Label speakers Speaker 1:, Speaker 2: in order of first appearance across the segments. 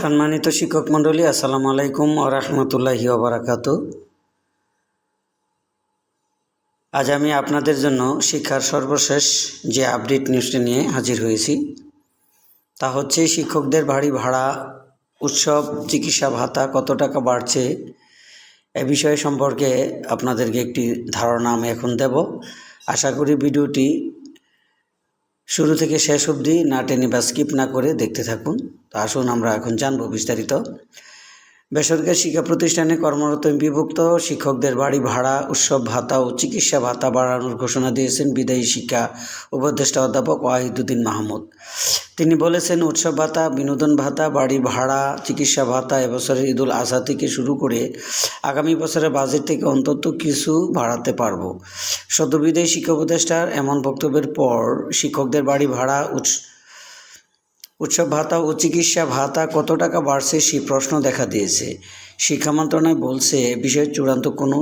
Speaker 1: সম্মানিত শিক্ষক মণ্ডলী, আসসালামু আলাইকুম ও রহমতুল্লাহি ওবরাকাত আজ আমি আপনাদের জন্য শিক্ষার সর্বশেষ যে আপডেট নিউজটি নিয়ে হাজির হয়েছি, তা হচ্ছে শিক্ষকদের বাড়ি ভাড়া, উৎসব, চিকিৎসা ভাতা কত টাকা বাড়ছে এ বিষয় সম্পর্কে আপনাদেরকে একটি ধারণা আমি এখন দেব। আশা করি ভিডিওটি শুরু থেকে শেষ অবধি না টেনে বা স্কিপ না করে দেখতে থাকুন। তো আসুন আমরা এখন জানব বিস্তারিত। বেসরকারি শিক্ষা প্রতিষ্ঠানে কর্মরত বিভক্ত শিক্ষকদের বাড়ি ভাড়া, উৎসব ভাতা ও চিকিৎসা ভাতা বাড়ানোর ঘোষণা দিয়েছেন বিদায়ী শিক্ষা উপদেষ্টা অধ্যাপক ওয়াহিদুদ্দিন মাহমুদ। তিনি বলেছেন, উৎসব ভাতা, বিনোদন ভাতা, বাড়ি ভাড়া, চিকিৎসা ভাতা এবছরের ঈদুল আজহা থেকে শুরু করে আগামী বছরের বাজেট থেকে অন্তত কিছু বাড়াতে পারব। সদ্য বিদায়ী শিক্ষা উপদেষ্টার এমন বক্তব্যের পর শিক্ষকদের বাড়ি ভাড়া, উৎস, উৎসব ভাতা ও চিকিৎসা ভাতা কত টাকা বাড়ছে সেই প্রশ্ন দেখা দিয়েছে। শিক্ষা মন্ত্রণালয় বলছে বিষয়ে চূড়ান্ত কোনো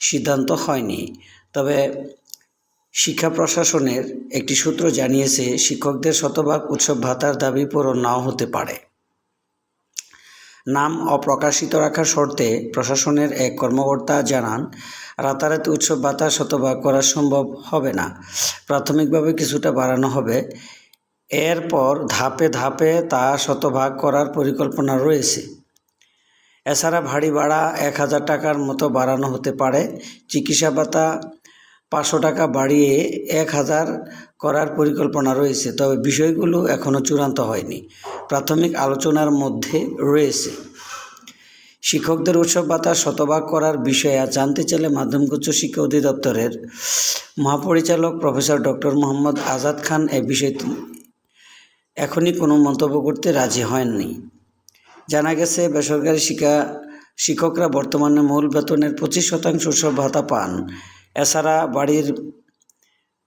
Speaker 1: সিদ্ধান্ত হয়নি। তবে শিক্ষা প্রশাসনের একটি সূত্র জানিয়েছে, শিক্ষকদের শতভাগ উৎসব ভাতার দাবি পূরণ নাও হতে পারে। নাম অপ্রকাশিত রাখার শর্তে প্রশাসনের এক কর্মকর্তা জানান, রাতারাতি উৎসব ভাতা শতভাগ করা সম্ভব হবে না। প্রাথমিকভাবে কিছুটা বাড়ানো হবে। এরপর ধাপে ধাপে তা শতভাগ করার পরিকল্পনা রয়েছে। এছাড়া ভারী ভাড়া এক হাজার টাকার মতো বাড়ানো হতে পারে। চিকিৎসা ভাতা পাঁচশো টাকা বাড়িয়ে এক হাজার করার পরিকল্পনা রয়েছে, তবে বিষয়গুলো এখনও চূড়ান্ত হয়নি। প্রাথমিক আলোচনার মধ্যে রয়েছে, শিক্ষকদের উৎসব ভাতা শতভাগ করার বিষয়ে জানতে চাইলে মাধ্যমিক উচ্চ শিক্ষা অধিদপ্তরের মহাপরিচালক প্রফেসর ডক্টর মোহাম্মদ আজাদ খান এ বিষয়ে এখনই কোনো মন্তব্য করতে রাজি হয়নি জানা গেছে, বেসরকারি শিক্ষা শিক্ষকরা বর্তমানে মূল বেতনের পঁচিশ শতাংশ উৎসব ভাতা পান। এছাড়া বাড়ির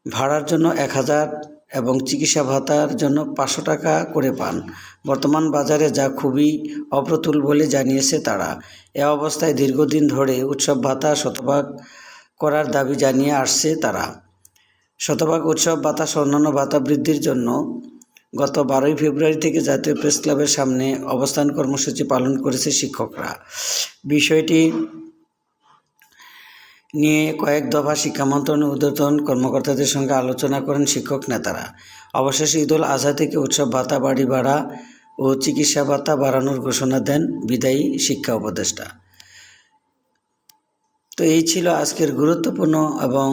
Speaker 1: ভাড়ার জন্য এক হাজার এবং চিকিৎসা ভাতার জন্য পাঁচশো টাকা করে পান। বর্তমান বাজারে যা খুবই অপ্রতুল বলে জানিয়েছে তারা। এ অবস্থায় দীর্ঘদিন ধরে উৎসব ভাতা শতভাগ করার দাবি জানিয়ে আসছে তারা। শতভাগ উৎসব ভাতা অন্যান্য ভাতা বৃদ্ধির জন্য গত বারোই ফেব্রুয়ারি থেকে জাতীয় প্রেস ক্লাবের সামনে অবস্থান কর্মসূচি পালন করেছে শিক্ষকরা। বিষয়টি নিয়ে কয়েক দফা শিক্ষা ঊর্ধ্বতন কর্মকর্তাদের সঙ্গে আলোচনা করেন শিক্ষক নেতারা। অবশেষে ঈদুল আজহা থেকে উৎসব ভাতা বাড়ি ভাড়া ও চিকিৎসা ভাতা বাড়ানোর ঘোষণা দেন বিদায়ী শিক্ষা উপদেষ্টা। তো এই ছিল আজকের গুরুত্বপূর্ণ এবং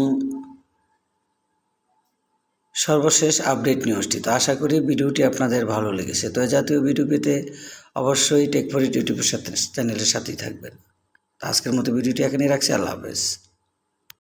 Speaker 1: সর্বশেষ আপডেট নিউজটি। তো আশা করি ভিডিওটি আপনাদের ভালো লেগেছে। তো জাতীয় ভিডিও পেতে অবশ্যই টেকফরিট ইউটিউবের সাথে চ্যানেলের সাথেই থাকবেন। তো আজকের মতো ভিডিওটি এখানেই রাখছি। আল্লাহ হাফেজ।